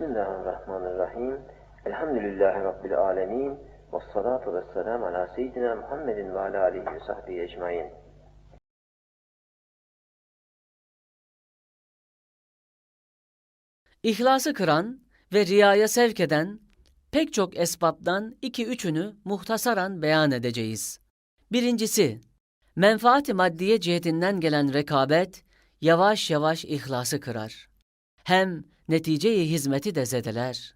Bismillahirrahmanirrahim. Elhamdülillahi Rabbil alemin. Ve salatu ve selamu ala seyyidina Muhammedin ve ala alihi ve sahbihi ecmain. İhlası kıran ve riyaya sevk eden pek çok esbabdan iki üçünü muhtasaran beyan edeceğiz. Birincisi, menfaati maddiye cihetinden gelen rekabet yavaş yavaş ihlası kırar. Hem neticeyi hizmeti de zedeler.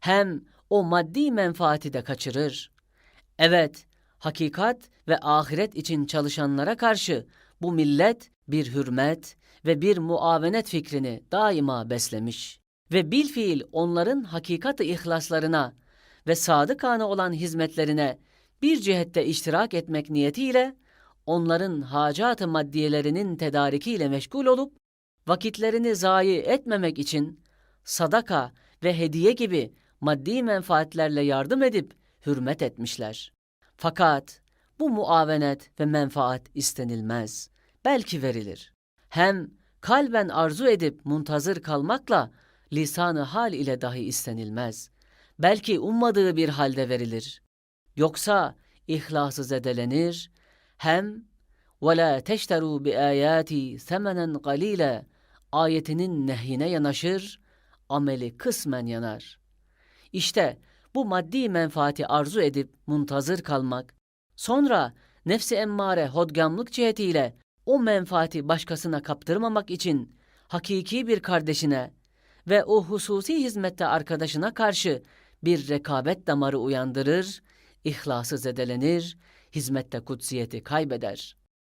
Hem o maddi menfaati de kaçırır. Evet, hakikat ve ahiret için çalışanlara karşı bu millet bir hürmet ve bir muavenet fikrini daima beslemiş ve bilfiil onların hakikat-ı ihlaslarına ve sadıkane olan hizmetlerine bir cihette iştirak etmek niyetiyle onların hacat-ı maddiyelerinin tedarikiyle meşgul olup vakitlerini zayi etmemek için sadaka ve hediye gibi maddi menfaatlerle yardım edip hürmet etmişler. Fakat bu muavenet ve menfaat istenilmez. Belki verilir. Hem kalben arzu edip muntazır kalmakla lisanı hal ile dahi istenilmez. Belki ummadığı bir halde verilir. Yoksa ihlası zedelenir. Hem وَلَا تَشْتَرُوا بِآيَاتِ ثَمَنًا قَلِيلًا ayetinin nehyine yanaşır, ameli kısmen yanar. İşte bu maddi menfaati arzu edip muntazır kalmak, sonra nefsi emmare hodgamlık cihetiyle o menfaati başkasına kaptırmamak için hakiki bir kardeşine ve o hususi hizmette arkadaşına karşı bir rekabet damarı uyandırır, ihlası zedelenir, hizmette kutsiyeti kaybeder.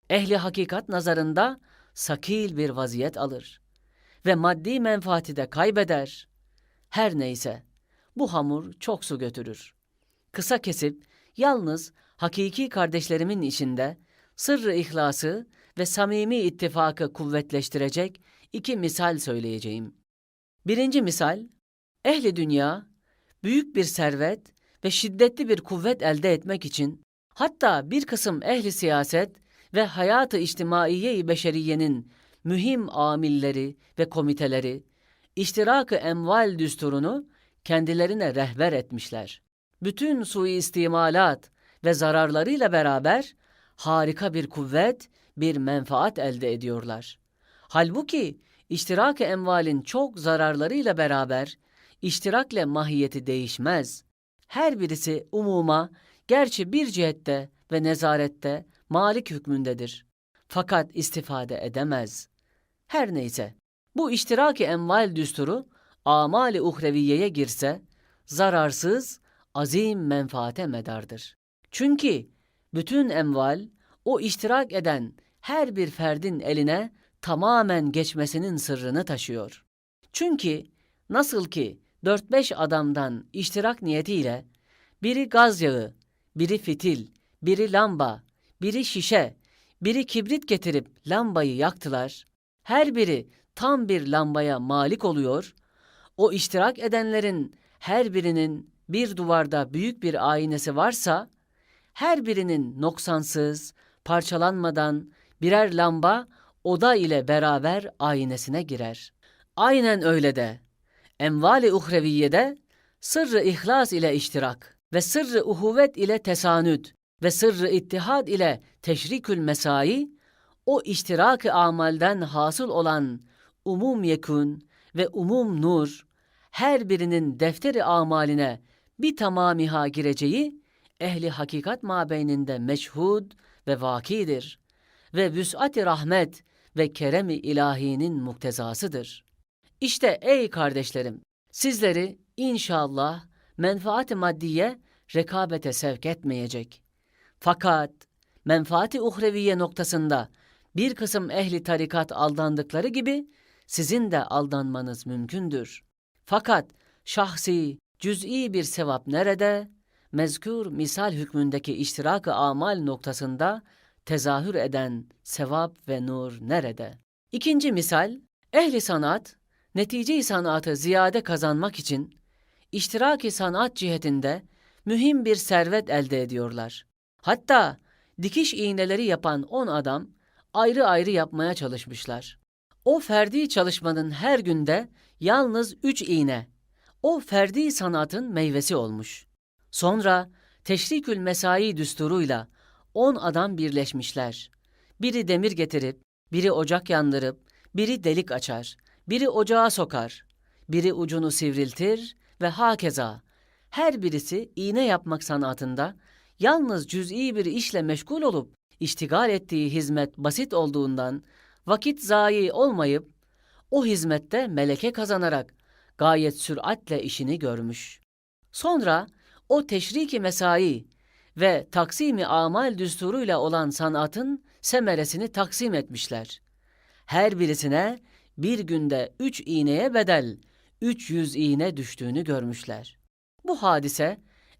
Ehli hakikat nazarında sakil bir vaziyet alır ve maddi menfaati de kaybeder. Her neyse, bu hamur çok su götürür. Kısa kesip, yalnız hakiki kardeşlerimin içinde sırrı ihlası ve samimi ittifakı kuvvetleştirecek iki misal söyleyeceğim. Birinci misal, ehli dünya, büyük bir servet ve şiddetli bir kuvvet elde etmek için, hatta bir kısım ehli siyaset ve hayatı içtimaiye-i beşeriyenin mühim amilleri ve komiteleri, iştirak-ı emval düsturunu kendilerine rehber etmişler. Bütün suistimalat ve zararlarıyla beraber harika bir kuvvet, bir menfaat elde ediyorlar. Halbuki iştirak-ı emvalin çok zararlarıyla beraber iştirakle mahiyeti değişmez. Her birisi umuma, gerçi bir cihette ve nezarette malik hükmündedir. Fakat istifade edemez. Her neyse, bu iştiraki emval düsturu amali uhreviyeye girse, zararsız, azim menfaate medardır. Çünkü bütün emval, o iştirak eden her bir ferdin eline tamamen geçmesinin sırrını taşıyor. Çünkü nasıl ki 4-5 adamdan iştirak niyetiyle biri gaz yağı, biri fitil, biri lamba, biri şişe, biri kibrit getirip lambayı yaktılar. Her biri tam bir lambaya malik oluyor. O iştirak edenlerin her birinin bir duvarda büyük bir aynesi varsa, her birinin noksansız, parçalanmadan birer lamba oda ile beraber aynesine girer. Aynen öyle de emvali uhreviyede sırrı ihlas ile iştirak ve sırrı uhuvvet ile tesanüt ve sırrı ittihad ile teşrikül mesai o iştirak-ı amalden hasıl olan umum yekun ve umum nur her birinin defteri amaline bir tamamiha gireceği ehli hakikat mabeyninde meşhud ve vakidir ve vüs'at-i rahmet ve kerem-i ilahinin muktezasıdır. İşte ey kardeşlerim, sizleri inşallah menfaat-i maddiye rekabete sevk etmeyecek. Fakat menfaati uhreviye noktasında bir kısım ehli tarikat aldandıkları gibi sizin de aldanmanız mümkündür. Fakat şahsi, cüz'i bir sevap nerede? Mezkur misal hükmündeki iştirak-ı amal noktasında tezahür eden sevap ve nur nerede? İkinci misal, ehli sanat, netice-i sanatı ziyade kazanmak için iştiraki sanat cihetinde mühim bir servet elde ediyorlar. Hatta dikiş iğneleri yapan on adam ayrı ayrı yapmaya çalışmışlar. O ferdi çalışmanın her günde yalnız üç iğne, O ferdi sanatın meyvesi olmuş. Sonra teşrikül mesai düsturuyla on adam birleşmişler. Biri demir getirip, biri ocak yandırıp, biri delik açar, biri ocağa sokar, biri ucunu sivriltir ve hakeza. Her birisi iğne yapmak sanatında yalnız cüz'i bir işle meşgul olup iştigal ettiği hizmet basit olduğundan vakit zayi olmayıp o hizmette meleke kazanarak gayet süratle işini görmüş. Sonra o teşriki mesai ve taksimi amal düsturuyla olan sanatın semeresini taksim etmişler. Her birisine bir günde üç iğneye bedel, 300 iğne düştüğünü görmüşler. Bu hadise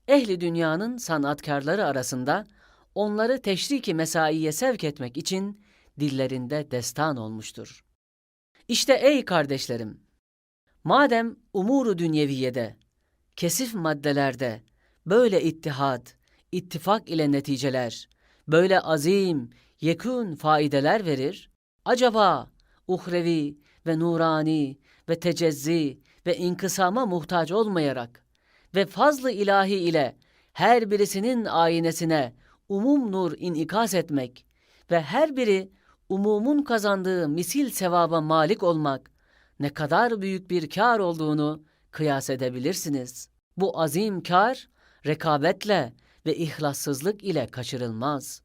ehli dünyanın sanatkarları arasında onları teşriki mesaiye sevk etmek için dillerinde destan olmuştur. İşte ey kardeşlerim, madem umuru dünyeviyede, kesif maddelerde böyle ittihad, ittifak ile neticeler, böyle azim, yekûn faideler verir, acaba uhrevi ve nurani ve tecezzi ve inkısama muhtaç olmayarak ve fazlı ilahi ile her birisinin aynesine umum nur inikas etmek ve her biri umumun kazandığı misil sevaba malik olmak ne kadar büyük bir kar olduğunu kıyas edebilirsiniz. Bu azim kar rekabetle ve ihlassızlık ile kaçırılmaz.